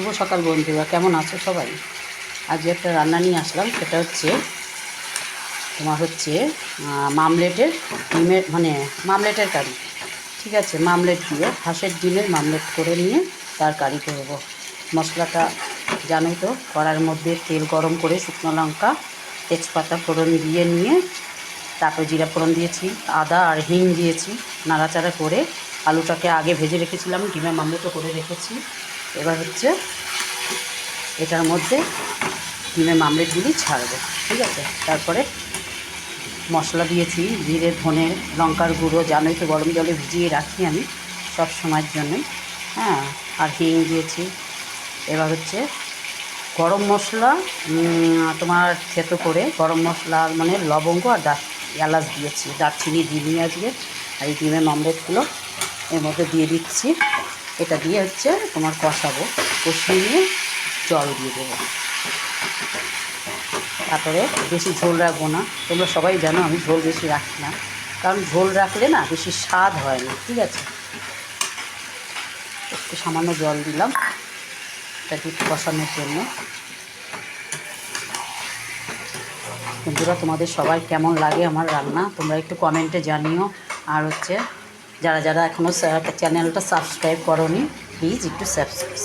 শুভ সকাল বন্ধুরা, কেমন আছো সবাই? আজ একটা রান্না নিয়ে আসলাম, সেটা হচ্ছে তোমার হচ্ছে মামলেটের ডিমের মানে মামলেটের কারি, ঠিক আছে? মামলেট দিয়ে, হাঁসের ডিমের মামলেট করে নিয়ে তার কারি করব। মশলাটা জানোই তো, কড়ার মধ্যে তেল গরম করে শুকনো লঙ্কা, তেজপাতা ফোড়ন দিয়ে নিয়ে, তারপর জিরা ফোড়ন দিয়েছি, আদা আর হিং দিয়েছি, নাড়াচাড়া করে আলুটাকে আগে ভেজে রেখেছিলাম, ডিমের মামলেটও করে রেখেছি। এবার হচ্ছে এটার মধ্যে ডিমের মামলেটগুলি ছাড়বো, ঠিক আছে? তারপরে মশলা দিয়েছি, জিরে, ধনে, লঙ্কার গুঁড়ো জানোই তো গরম জলে ভিজিয়ে রাখি আমি সব সময়ের জন্যই হ্যাঁ আর হিং দিয়েছি। এবার হচ্ছে গরম মশলা তোমার থেতো করে গরম মশলা মানে লবঙ্গ আর দার এলাচ দিয়েছি। দারচিনি দিইনি আজকে, আর এই ডিমের মামলেটগুলো এর মধ্যে দিয়ে দিচ্ছি। এটা দিয়ে হচ্ছে তোমার কষাবো, কষিয়ে নিয়ে জল দিয়ে দেবো। তারপরে বেশি ঝোল রাখব না। তোমরা সবাই জানো আমি ঝোল বেশি রাখি না। কারণ ঝোল রাখলে না বেশি স্বাদ হয় না, ঠিক আছে? একটু সামান্য জল দিলাম এটাকে কষানোর জন্য। বন্ধুরা, তোমাদের সবাই কেমন লাগে আমার রান্না? তোমরা একটু কমেন্টে জানিও। আর হচ্ছে যারা যারা এখনও চ্যানেলটা সাবস্ক্রাইব করনি প্লিজ একটু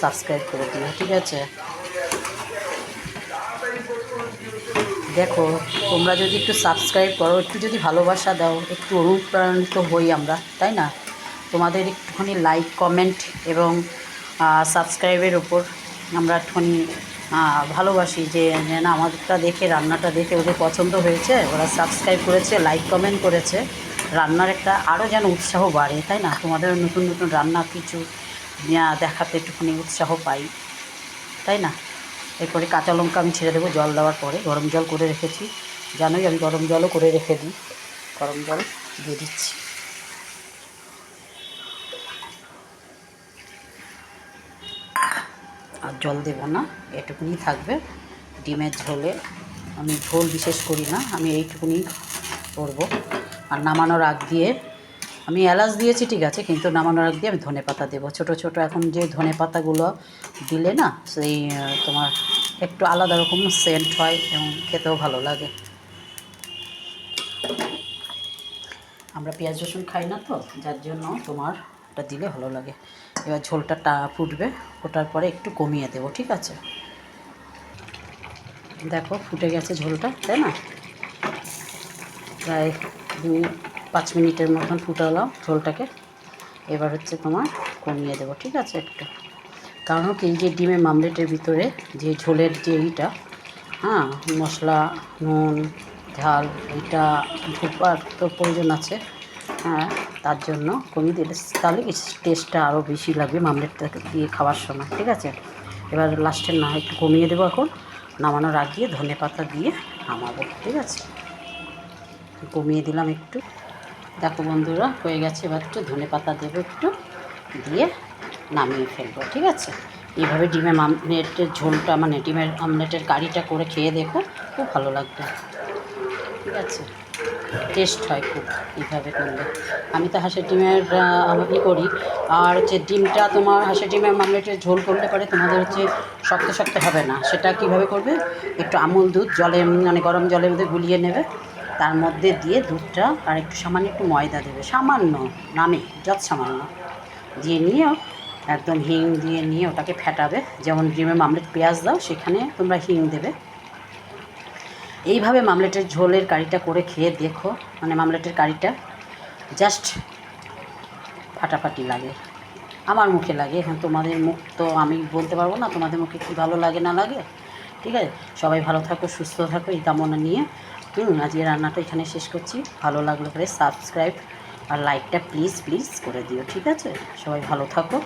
সাবস্ক্রাইব করে দিও, ঠিক আছে? দেখো, তোমরা যদি একটু সাবস্ক্রাইব করো, একটু যদি ভালোবাসা দাও, একটু অনুপ্রাণিত হই আমরা, তাই না? তোমাদের একটুখানি লাইক কমেন্ট এবং সাবস্ক্রাইবের ওপর আমরা একটুখানি ভালোবাসি যে যে না আমাদেরটা দেখে, রান্নাটা দেখে ওদের পছন্দ হয়েছে, ওরা সাবস্ক্রাইব করেছে লাইক কমেন্ট করেছে। রান্নার একটা আরও যেন উৎসাহ বাড়ে, তাই না? তোমাদের নতুন নতুন রান্না কিছু দেখাতে একটুখানি উৎসাহ পাই, তাই না? এরপরে কাঁচা লঙ্কা আমি ছেড়ে দেবো জল দেওয়ার পরে, গরম জল করে রেখেছি। জানোই আমি গরম জলও করে রেখে দিই, গরম জল দিয়ে দিচ্ছি। আর জল দেব না, এটুকুনি থাকবে। ডিমের ঝোলে আমি ঝোল বিশেষ করি না, আমি এইটুকুনি করব। আর নামানোর আগ দিয়ে আমি এলাচ দিয়েছি, ঠিক আছে, কিন্তু নামানোর আগ দিয়ে আমি ধনে পাতা দেবো। ছোটো ছোটো এখন যে ধনে পাতাগুলো দিলে না, সেই তোমার একটু আলাদা রকম সেন্ট হয় এবং খেতেও ভালো লাগে। আমরা পেঁয়াজ, রসুন খাই না তো, যার জন্য তোমার ওটা দিলে ভালো লাগে। এবার ঝোলটা টা, ফুটবে, ফোটার পরে একটু কমিয়ে দেবো, ঠিক আছে? দেখো, ফুটে গেছে ঝোলটা, তাই না? প্রায় দুই, পাঁচ মিনিটের মতন ফুটালাম ঝোলটাকে। এবার হচ্ছে তোমার কমিয়ে দেবো, ঠিক আছে একটু। কারণ কি, এই যে ডিমের মামলেটের ভিতরে যে ঝোলের যে এইটা হ্যাঁ মশলা, নুন, ঝাল, এটা ধূপার তো প্রয়োজন আছে হ্যাঁ তার জন্য কমিয়ে দিলে তাহলে টেস্টটা আরও বেশি লাগবে মামলেটটাকে দিয়ে খাওয়ার সময়, ঠিক আছে? এবার লাস্টে না, একটু কমিয়ে দেবো এখন, নামানোর আগে ধনে পাতা দিয়ে নামাবো, ঠিক আছে? কমিয়ে দিলাম একটু। দেখো বন্ধুরা, হয়ে গেছে এবার একটু ধনে পাতা দেবো একটু, দিয়ে নামিয়ে ফেলব, ঠিক আছে? এইভাবে ডিমের আমলেটের ঝোলটা মানে ডিমের আমলেটের কারিটা করে খেয়ে দেখো, খুব ভালো লাগবে। ঠিক আছে? টেস্ট হয় খুব এইভাবে করলে। আমি তো হাঁসের ডিমের আমি করি। আর হচ্ছে ডিমটা তোমার হাঁসের ডিমের আমলেটের ঝোল করলে পরে তোমাদের হচ্ছে শক্ত শক্ত হবে না। সেটা কীভাবে করবে? একটু আমুল দুধ, জলে মানে গরম জলের মধ্যে গুলিয়ে নেবে। তার মধ্যে দিয়ে দুধটা আর একটু সামান্য একটু ময়দা দেবে। সামান্য, নামে, যত সামান্য। দিয়ে নিয়ে, একদম হিং দিয়ে নিয়ে ওটাকে ফেটাবে। যেমন ডিমের মামলেট পেঁয়াজ দাও, সেখানে তোমরা হিং দেবে। এইভাবে মামলেটের ঝোলের কারিটা করে খেয়ে দেখো মানে মামলেটের কারিটা। জাস্ট ফাটাফাটি লাগে। আমার মুখে লাগে। এখন তোমাদের মুখ তো আমি বলতে পারব না তোমাদের মুখে কী ভালো লাগে না লাগে। ঠিক আছে? সবাই ভালো থাকো, সুস্থ থাকো, এই কামনা নিয়ে। হুম আজকে রান্নাটা এখানে শেষ করছি। ভালো লাগল করে সাবস্ক্রাইব আর লাইকটা প্লিজ প্লিজ করে দিও, ঠিক আছে? সবাই ভালো থাকো।